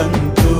తంతు